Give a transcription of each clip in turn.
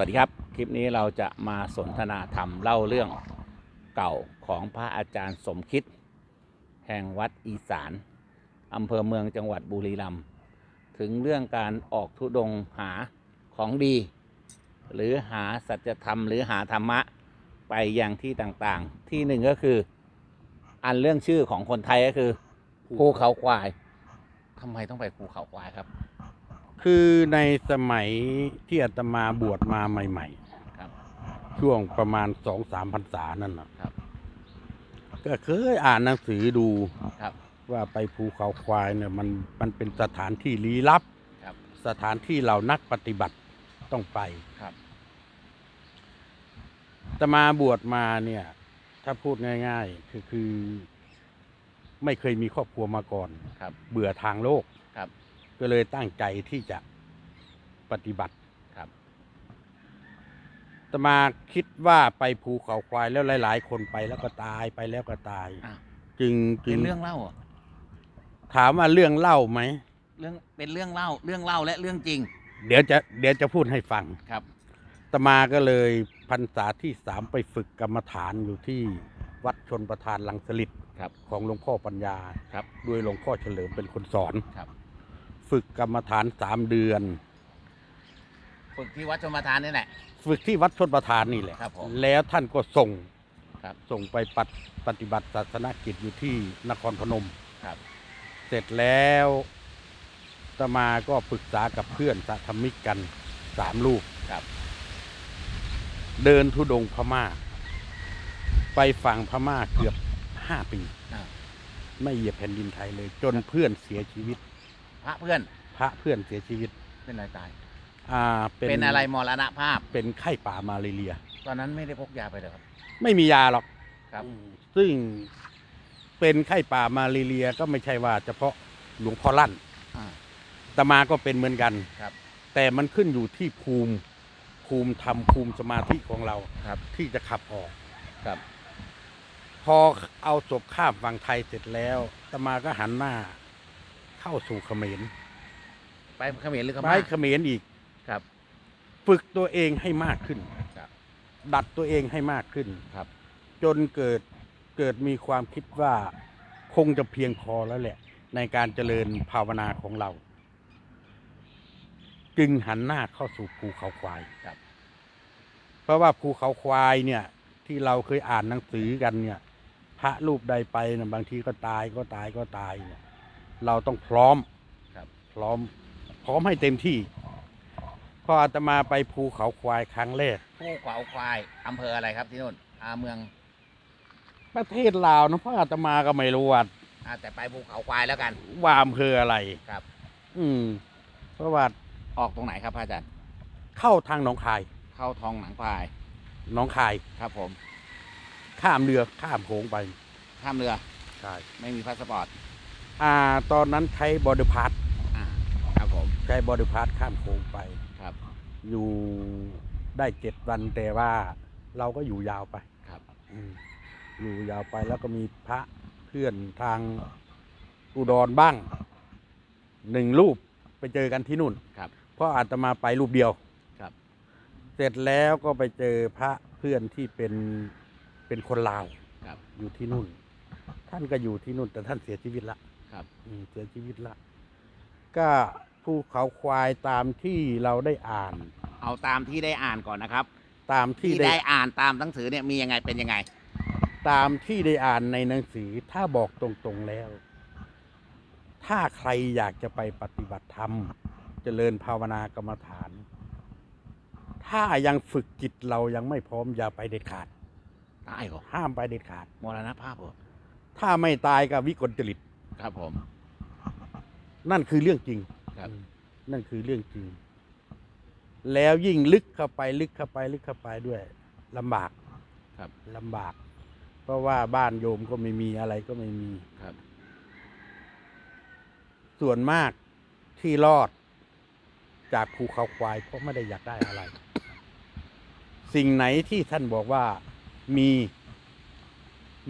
วัสดีครับ คลิปนี้เราจะมาสนทนาธรรมเล่าเรื่องเก่าของพระอาจารย์สมคิด แห่งวัดอีสานอำเภอเมืองจังหวัดบุรีรัมย์ถึงเรื่องการออกธุดงค์หาของดี หรือหาสัจธรรม หรือหาธรรมะไปยังที่ต่างๆ ที่หนึ่งก็คืออันเรื่องชื่อของคนไทยก็คือภูเขาควายทำไมต้องไปภูเขาควายครับ คือในสมัยที่อาตมาบวชมาใหม่ครับๆช่วงประมาณสองสามพรรษานั่นนะครับ ก็เคยอ่านหนังสือดูครับ ว่าไปภูเขาควายเนี่ยมันมันเป็นสถานที่ลี้ลับครับ สถานที่เรานักปฏิบัติต้องไปครับอาตมาบวชมาเนี่ย ถ้าพูดง่าย ๆ คือคือ ไม่เคยมีครอบครัวมาก่อนครับ เบื่อทางโลกครับ ก็เลยตั้งใจที่จะปฏิบัติครับอาตมาคิดว่าไปภูเขาควายแล้วหลาย ๆ คนไปแล้วก็ตายไปแล้วก็ตายอ้าวจึงจึเป็งนเรื่องเล่าเหรอถามว่าเรื่องเล่าไหม เรื่องเป็นเรื่องเล่าเรื่องเล่าและเรื่องจริงเดี๋ยวจะเดี๋ยวจะพูดให้ฟัง ครับ อาตมาก็เลยพรรษาที่สามไปฝึกกรรมฐานอยู่ที่วัดชนประธานลังสลิดครับของหลวงพ่อปัญญา ครับ ด้วยหลวงพ่อเฉลิมเป็นคนสอนครับ ฝึกกรรมฐานสามเดือน ฝึกที่วัดชมประทานนี่แหละ ฝึกที่วัดชนประธานนี่แหละ ครับผมแล้วท่านก็ส่งครับส่งไปปฏิปฏิบัติศาสนกิจอยู่ที่นครพนมครับ เสร็จแล้วอาตมาก็ปรึกษากับเพื่อนสาธมิกกันสามลูก ครับ เดินทุดงค์พม่า ไปฝั่งพม่าเกือบห้าปี อ่า ไม่เหยียบแผ่นดินไทยเลย จนเพื่อนเสียชีวิต พระเพื่อนพระเพื่อนเสียชีวิตเป็นอะไรตาย อ่าเป็นอะไรมรณภาพ เป็นไข้ป่ามาเรีย ตอนนั้นไม่ได้พกยาไปเลยครับ ไม่มียาหรอกครับอืมซึ่งเป็นไข้ป่ามาเรียก็ไม่ใช่ว่าเฉพาะหลวงพ่อลั่นอ่าอาตมาก็เป็นเหมือนกันครับ แต่มันขึ้นอยู่ที่ภูมิภูมิธรรมภูมิสมาธิของเราครับ ที่จะขับออกครับ พอเอาศพข้ามฝั่งไทยเสร็จแล้วอาตมาก็หันหน้า เข้าสู่เขมรไปเขมรหรือเขไปม่าเขมรอีกครับ ฝึกตัวเองให้มากขึ้น ครับ ดัดตัวเองให้มากขึ้นครับ จนเกิดเกิดมีความคิดว่าคงจะเพียงพอแล้วแหละ ในการเจริญภาวนาของเรา จึงหันหน้าเข้าสู่ภูเขาควายครับ เพราะว่าภูเขาควายเนี่ย ที่เราเคยอ่านหนังสือกันเนี่ย พระรูปใดไปนะบางทีก็ตายก็ตายก็ตายเนี่ย เราต้องพร้อมครับพร้อมพร้อมให้เต็มที่พออาตมาไปภูเขาควายครั้งแรกผู้ขวาวควายอำเภออะไรครับที่นู่นอาเมืองประเทศลาวนะเพราะอาตมาก็ไม่รู้ว่าอ่าแต่ไปภูเขาควายแล้วกัน ว่าอำเภออะไร ครับ อืมเพราะว่าออกตรงไหนครับพระอาจารย์เข้าทางหนองคายเข้าทองหนังควายหนองคาย ครับผมข้ามเรือข้ามโขงไปข้ามเรือใช่ ไม่มีพาสปอร์ต อ่าตอนนั้นใช้บอดพาสอ่าครับผมใช้บอดพาสข้ามโขงไป ครับอยู่ได้เจ็ดวันแต่ว่าเราก็อยู่ยาวไปครับ อืมอยู่ยาวไปแล้วก็มีพระเพื่อนทางอุดรบ้างหนึ่งรูปไปเจอกันที่นู่น ครับ เพราะอาตมาไปรูปเดียวครับ เสร็จแล้วก็ไปเจอพระเพื่อนที่เป็นเป็นคนลาว ครับ อยู่ที่นู่น ท่านก็อยู่ที่นู่นแต่ท่านเสียชีวิตละ ครับอืมเสียชีวิตละ ก็ภูเขาควายตามที่เราได้อ่าน เอาตามที่ได้อ่านก่อนนะครับ ตามที่ที่ได้ได้อ่านตามหนังสือเนี่ยมียังไงเป็นยังไง ตามที่ได้อ่านในหนังสือถ้าบอกตรงๆแล้ว ถ้าใครอยากจะไปปฏิบัติธรรม เจริญภาวนากรรมฐาน ถ้ายังฝึกจิตเรายังไม่พร้อมอย่าไปเด็ดขาด ตายเหรอห้ามไปเด็ดขาด มรณภาพเหรอถ้าไม่ตายก็วิกลจริต ครับผม นั่นคือเรื่องจริงครับอืมนั่นคือเรื่องจริง แล้วยิ่งลึกเข้าไปลึกเข้าไปลึกเข้าไปด้วยลำบากครับ ลำบาก เพราะว่าบ้านโยมก็ไม่มีอะไรก็ไม่มี ครับ ส่วนมากที่รอด จากภูเขาควาย เพราะไม่ได้อยากได้อะไร สิ่งไหนที่ท่านบอกว่ามี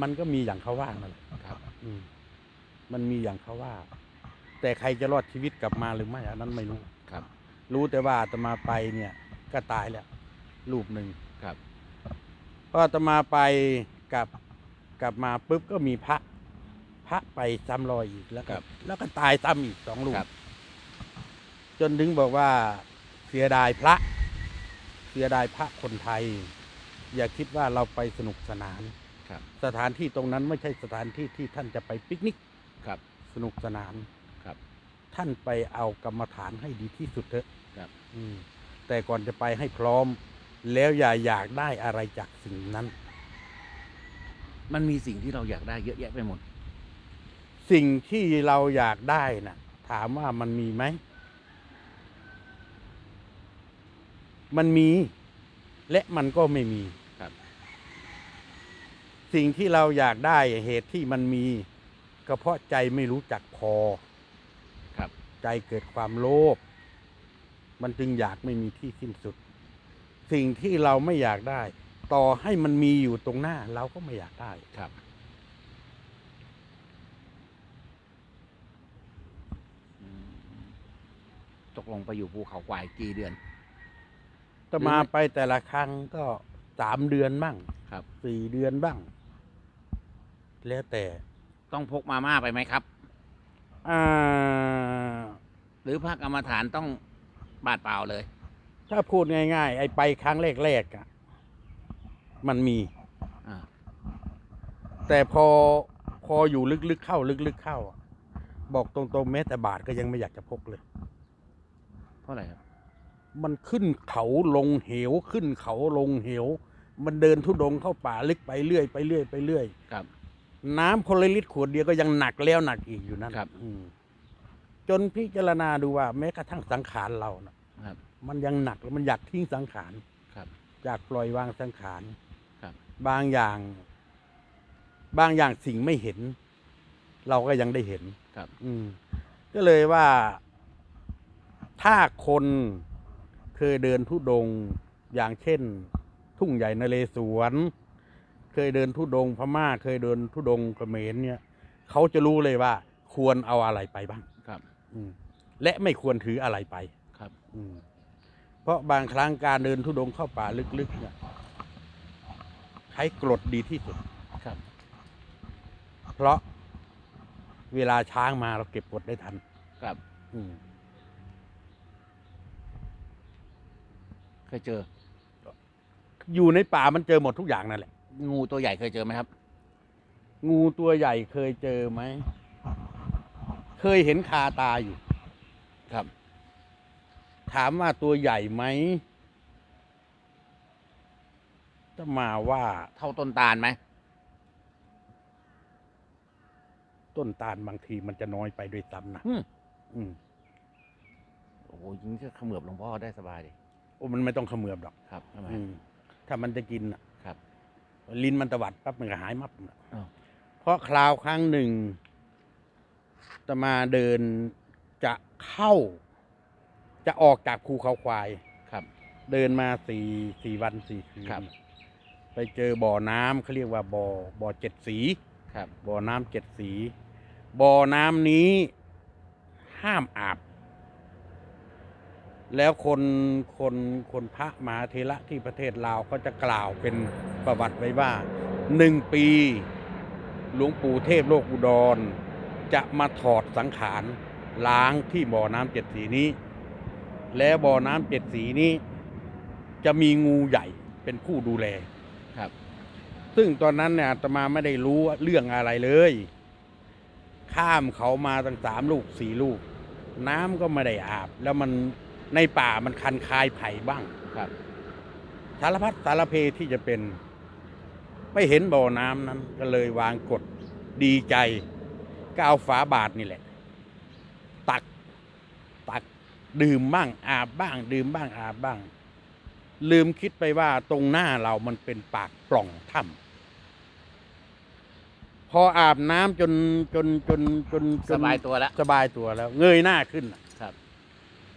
มันก็มีอย่างเขาว่านั่นแหละครับ อืม มันมีอย่างเขาว่า แต่ใครจะรอดชีวิตกลับมาหรือไม่อันนั้นไม่รู้ครับ รู้แต่ว่าอาตมาไปเนี่ย ก็ตายแล้วรูปหนึ่งครับพออาตมาไปกลับกลับมาปุ๊บก็มีพระ พระไปซ้ำรอยอีกแล้วก็ครับ แล้วก็ตายซ้ำอีกสองรูป ครับจนถึงบอกว่าเสียดายพระ เสียดายพระคนไทย อย่าคิดว่าเราไปสนุกสนาน ครับสถานที่ตรงนั้นไม่ใช่สถานที่ที่ท่านจะไปปิกนิกครับส นุกสนานครับ ท่านไปเอากรรมฐานให้ดีที่สุดเถอะครับ อืมแต่ก่อนจะไปให้พร้อม แล้วอย่าอยากได้อะไรจากสิ่งนั้น มันมีสิ่งที่เราอยากได้เยอะแยะไปหมด สิ่งที่เราอยากได้นะ่ะ ถามว่ามันมีไหม มันมี และมันก็ไม่มี ครับ สิ่งที่เราอยากได้เหตุที่มันมี ก็เพราะใจไม่รู้จักพอครับ ใจเกิดความโลภมันจึงอยากไม่มีที่สิ้นสุด สิ่งที่เราไม่อยากได้ ต่อให้มันมีอยู่ตรงหน้า เราก็ไม่อยากได้ครับอืมตกลงไปอยู่ภูเขาควายกี่เดือน จะมาไปแต่ละครั้งก็สามเดือนบ้างครับสี่เดือนบ้าง แล้วแต่ ต้องพกมาม่าไปไหมครับอ่าหรือพระกรรมฐานต้องบาดเปล่าเลย ถ้าพูดง่าย ๆ ไอ้ไปครั้งแรกๆอะมันมีอ่าแต่พอพออยู่ลึกๆเข้า ลึกๆเข้าอะบอกตรงๆแม้แต่บาทก็ยังไม่อยากจะพกเลยเพราะอะไรครับมันขึ้นเขาลงเหวขึ้นเขาลงเหว มันเดินทุดงค์เข้าป่าลึกไปเรื่อยไปเรื่อยไปเรื่อย ครับ น้ำคนละลิตรขวดเดียวก็ยังหนักแล้วหนักอีกอยู่นั่นครับอืมจนพิจารณาดูว่า แม้กระทั่งสังขารเรานะครับ มันยังหนักแล้วมันอยากทิ้งสังขารครับ อยากปล่อยวางสังขารครับ บางอย่าง บางอย่างสิ่งไม่เห็น เราก็ยังได้เห็น ครับ อืมก็เลยว่า ถ้าคนเคยเดินทุดงค์อย่างเช่น ทุ่งใหญ่นเรศวร เคยเดินทุดงค์พม่า เคยเดินทุดงค์เขมรเนี่ยเขาจะรู้เลยว่า ควรเอาอะไรไปบ้างครับ อืมและไม่ควรถืออะไรไปครับ อืมเพราะบางครั้งการเดินทุดงค์เข้าป่าลึกๆเนี่ยใช้กรดดีที่สุด ครับ เพราะเวลาช้างมาเราเก็บกดได้ทัน ครับ อืมเคยเจอ อยู่ในป่ามันเจอหมดทุกอย่างนั่นแหละ งูตัวใหญ่เคยเจอไหมครับ งูตัวใหญ่เคยเจอไหม เคยเห็นคาตาอยู่ ครับ ถามว่าตัวใหญ่ไหมจะมาว่าเท่าต้นตาลไหม ต้นตาลบางทีมันจะน้อยไปด้วยซ้ำนะอืมอืมโอ้โหยิงจะเขมือบหลวงพ่อได้สบายเลยโอ้มันไม่ต้องเขมือบหรอกครับทำไมอืมถ้ามันจะกินน่ะครับ ลิ้นมันตวัดปั๊บมันก็หายมับน่ะอ้าว เพราะคราวครั้งหนึ่งจะมาเดินจะเข้า จะออกจากภูเขาควาย ครับ เดินมาสี่สี่วันสี่คืนครับ ไปเจอบ่อน้ำเขาเรียกว่าบ่อบ่อเจ็ดสี ครับ บ่อน้ำเจ็ดสี บ่อน้ำนี้ห้ามอาบ แล้วคนคนคนพระมหาเทระที่ประเทศลาวก็จะกล่าวเป็นประวัติไว้ว่าหนึ่งปีหลวงปู่เทพโลกอุดร จะมาถอดสังขารล้างที่บ่อน้ำเจ็ดสีนี้ แล้วบ่อน้ำเจ็ดสีนี้ จะมีงูใหญ่เป็นผู้ดูแลครับ ซึ่งตอนนั้นเนี่ยอาตมาไม่ได้รู้เรื่องอะไรเลย ข้ามเขามาตั้งสามลูกสี่ลูก น้ำก็ไม่ได้อาบแล้วมัน ในป่ามันคันคายไผ่บ้างครับ สารพัดสารเพที่จะเป็น ไม่เห็นบ่อน้ำนั้น ก็เลยวางกฎดีใจก็เอาฝาบาทนี่แหละ ตักตักดื่มบ้างอาบบ้าง ดื่มบ้างอาบบ้าง ลืมคิดไปว่าตรงหน้าเรามันเป็นปากปล่องถ้ำพออาบน้ำจนจนจนจนจสนบายตัวแล้ว สบายตัวแล้ว เงยหน้าขึ้นน่ะครับ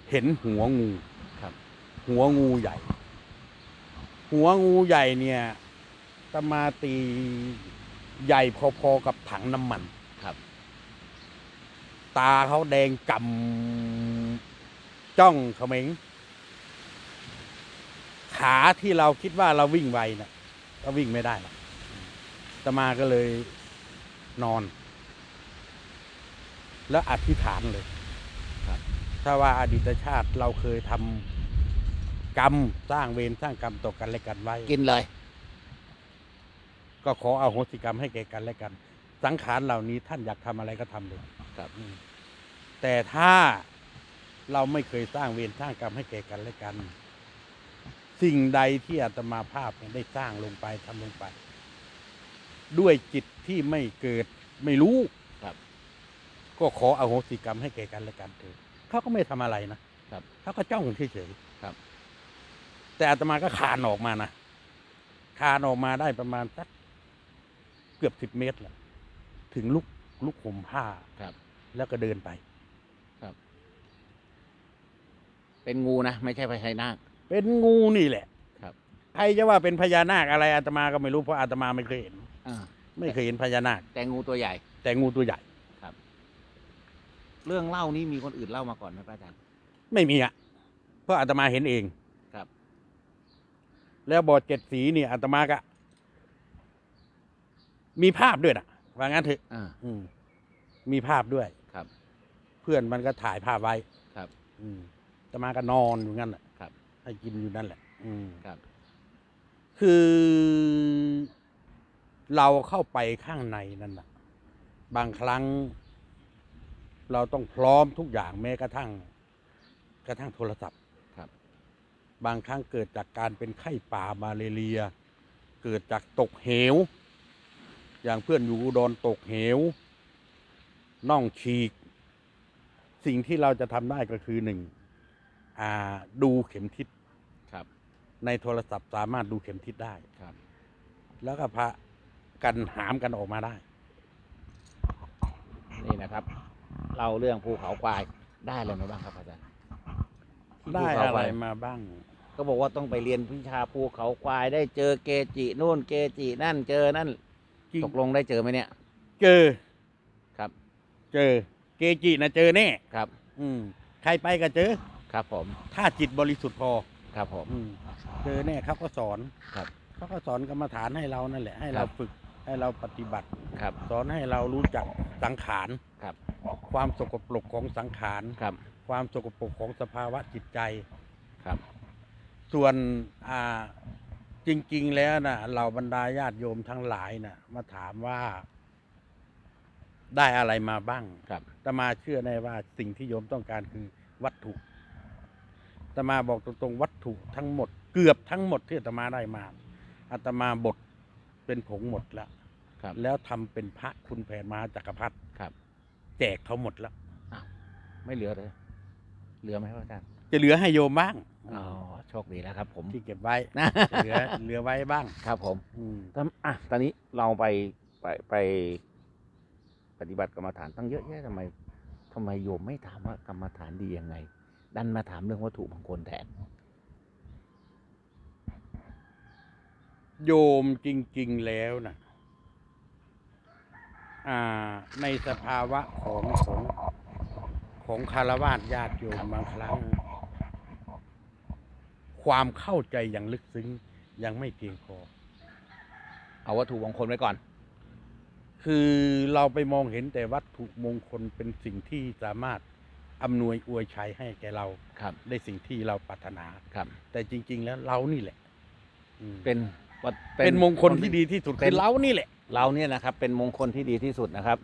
เห็นหัวงูครับ หัวงูใหญ่ หัวงูใหญ่เนี่ยตมาตีใหญ่พอๆกับถังน้ำมันครับ ตาเขาแดงกำจ้องเขม็งขขาที่เราคิดว่าเราวิ่งไวนะ่ะก็วิ่งไม่ได้หรอกอาตมาก็เลยนอน แล้วอธิษฐานเลยครับ ถ้าว่าอดีตชาติเราเคยทำกรรมสร้างเวรสร้างกรรมต่อกันและกันไว้ กินเลย ก็ขอเอาโหสิกรรมให้แก่กันและกัน สังขารเหล่านี้ท่านอยากทำอะไรก็ทำเลยครับ อืมแต่ถ้าเราไม่เคยสร้างเวรสร้างกรรมให้แก่กันและกัน สิ่งใดที่อาตมาภาพเนี่ยได้สร้างลงไปทำลงไป ด้วยจิตที่ไม่เกิดไม่รู้ครับ ก็ขออโหสิกรรมให้แก่กันและกันเถิด เขาก็ไม่ทำอะไรนะครับเขาก็จ้องเฉยๆครับ แต่อาตมาก็คานออกมานะคานออกมาได้ประมาณสักเกือบสิบเมตรแหละถึงลุกลุกห่มผ้าครับ แล้วก็เดินไปเป็นงูนะไม่ใช่พญานาค เป็นงูนี่แหละ ครับใครจะว่าเป็นพญานาคอะไรอาตมาก็ไม่รู้เพราะอาตมาไม่เคยเห็นอ่าไม่เคยเห็นพญานาค แต่งูตัวใหญ่ แต่งูตัวใหญ่ เรื่องเล่านี้มีคนอื่นเล่ามาก่อนไหมพระอาจารย์ ไม่มีอะเพราะอาตมาเห็นเองครับ แล้วบอดเจ็ดสีเนี่ยอาตมาก็มีภาพด้วยนะว่างั้นเถอะอ่า อืม มีภาพด้วยครับ เพื่อนมันก็ถ่ายภาพไว้ครับ อืมอาตมาก็นอนอยู่งั้นแหละครับ ให้กินอยู่นั่นแหละ อืม ครับ คือเราเข้าไปข้างในนั่นนะบางครั้ง เราต้องพร้อมทุกอย่างแม้กระทั่ง กระทั่งโทรศัพท์ครับ บางครั้งเกิดจากการเป็นไข้ป่ามาเลเรีย เกิดจากตกเหว อย่างเพื่อนอยู่อุดรตกเหวน่องฉีก สิ่งที่เราจะทำได้ก็คือหนึ่งอ่าดูเข็มทิศครับ ในโทรศัพท์สามารถดูเข็มทิศได้ครับ แล้วก็พระกันหามกันออกมาได้ นี่นะครับ เล่าเรื่องภูเขาควายได้อะไรมาบ้างครับอาจารย์ที่ได้ภูเขาอะคไรวายมาบ้าง ก็บอกว่าต้องไปเรียนวิชาภูเขาควายได้เจอเกจินู่นเกจินั่นเจอนั่นจริง ตกลงได้เจอไหมเนี่ย เจอ ครับ เจอ เกจินะเจอแน่ครับ อืม ใครไปก็เจอ ครับผม ถ้าจิตบริสุทธิ์พอ ครับผม อืม เจอแน่เขาก็สอนครับเขาก็สอนกรรมฐานให้เรานั่นแหละ ให้คเรารับ ฝึก ให้เราปฏิบัติ ครับ สอนให้เรารู้จักสังขารครับ ความสกปรกของสังขาร ครับ ความสกปรกของสภาวะจิตใจ ครับ ส่วนอ่าจริง ๆ แล้วนะเหล่าบรรดาญาติโยมทั้งหลายนะมาถามว่า ได้อะไรมาบ้างครับตมาเชื่อแน่ว่าสิ่งที่โยมต้องการคือวัตถุตมาบอกตรงๆวัตถุทั้งหมด เกือบทั้งหมดที่อาตมาได้มาอาตมาบท เป็นผงหมดแล้วครับ แล้วทำเป็นพระคุณแผนมหาจักรพรรดิครับ แจกเขาหมดแล้วไม่เหลือเลย เหลือไหมครับอาจารย์จะเหลือให้โยมบ้างอ๋อโชคดีแล้วครับ ผมที่เก็บไว้ นะเหลือเหลือไว้บ้าง ครับผมอืมตอนอะตอนนี้เราไปไปไป ปฏิบัติกรรมฐานตั้งเยอะแยะทำไมทำไมโยมไม่ถามว่ากรรมฐานดียังไง ดันมาถามเรื่องวัตถุมงคลแทน โยมจริง ๆ แล้วนะอ่าในสภาวะของของของคารวะญาติโยมบางครั้ง ความเข้าใจอย่างลึกซึ้งยังไม่เพียงพอ เอาวัตถุมงคลไว้ก่อน คือเราไปมองเห็นแต่วัตถุมงคลเป็นสิ่งที่สามารถอำนวยอวยชัยให้แก่เราครับ ได้สิ่งที่เราปรารถนาครับ แต่จริง ๆ แล้วเรานี่แหละอืมเป็น วัดเป็นมงคลที่ดีที่สุดเป็คืนอเรานี่แหละ เราเนี่ยนะครับ เป็นมงคลที่ดีที่สุดนะครับ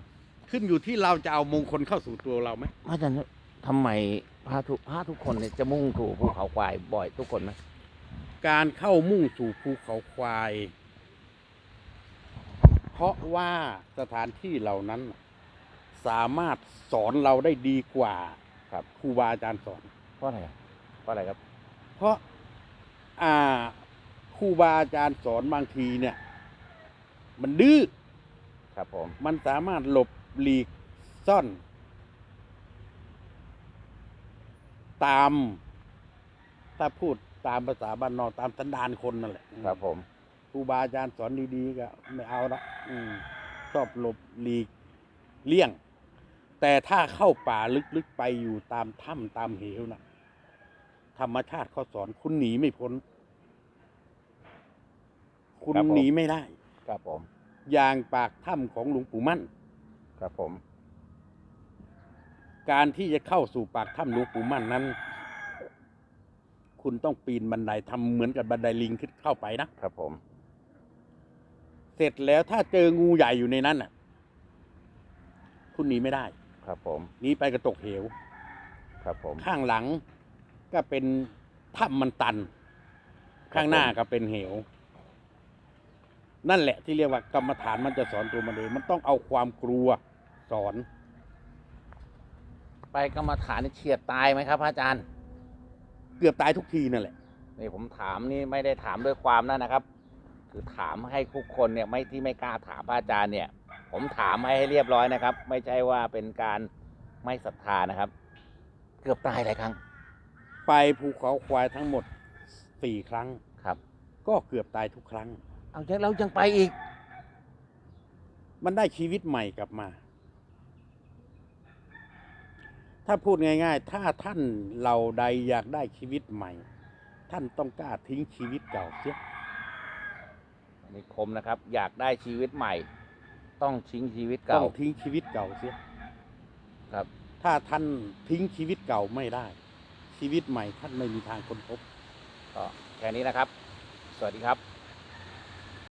ขึ้นอยู่ที่เราจะเอามงคลเข้าสู่ตัวเราไหมอาจารย์ทำไมพระทุกพระทุกคนเนี่ยจะมุ่งถูภูเขาควายบ่อยทุกคนไหมการเข้ามุ่งสู่ภูเขาควาย เพราะว่าสถานที่เหล่านั้น สามารถสอนเราได้ดีกว่าครับครูบาอาจารย์สอน เพราะอะไรอะเพราะอะไรครับ เพราะอ่า ครูบาอาจารย์สอนบางทีเนี่ย มันดื้อครับผม มันสามารถหลบหลีกซ่อน ตาม ถ้าพูดตามภาษาบ้านนอกตามสันดานคนนั่นแหละครับผมครูบาอาจารย์สอนดีๆก็ไม่เอาละอืมชอบหลบหลีกเลี่ยง แต่ถ้าเข้าป่าลึกๆไปอยู่ตามถ้ำตามเหวนะธรรมชาติเขาสอนคุณหนีไม่พ้น คุณครับผม หนีไม่ได้ ครับผม อย่างปากถ้ำของหลวงปู่มั่น ครับผม การที่จะเข้าสู่ปากถ้ำหลวงปู่มั่นนั้น คุณต้องปีนบันไดทำเหมือนกับบันไดลิงขึ้นเข้าไปนะครับผม เสร็จแล้วถ้าเจองูใหญ่อยู่ในนั้นน่ะ คุณหนีไม่ได้ครับผม หนีไปกระตกเหว ครับผม ข้างหลังก็เป็นถ้ำมันตัน ข้างหน้าก็เป็นเหว นั่นแหละที่เรียกว่ากรรมฐานมันจะสอนตัวมันเองมันต้องเอาความกลัวสอน ไปกรรมฐานนี่เฉียดตายไหมครับพระอาจารย์ เกือบตายทุกทีนั่นแหละ นี่ผมถามนี่ไม่ได้ถามด้วยความนั่นนะครับ คือถามให้ทุกคนเนี่ยไม่ที่ไม่กล้าถามพระอาจารย์เนี่ย ผมถามให้ให้เรียบร้อยนะครับ ไม่ใช่ว่าเป็นการไม่ศรัทธานะครับ เกือบตายหลายครั้ง ไปภูเขาควายทั้งหมดสี่ครั้งครับ ก็เกือบตายทุกครั้ง เอายังเรายังไปอีก มันได้ชีวิตใหม่กลับมา ถ้าพูดง่าย ๆ ถ้าท่านเราใดอยากได้ชีวิตใหม่ ท่านต้องกล้าทิ้งชีวิตเก่าเสียนิคมนะครับ อยากได้ชีวิตใหม่ ต้องทิ้งชีวิตต้เก่าองทิ้งชีวิตเก่าเสีย ครับ ถ้าท่านทิ้งชีวิตเก่าไม่ได้ ชีวิตใหม่ท่านไม่มีทางค้นพบ ก็แค่นี้นะครับ สวัสดีครับ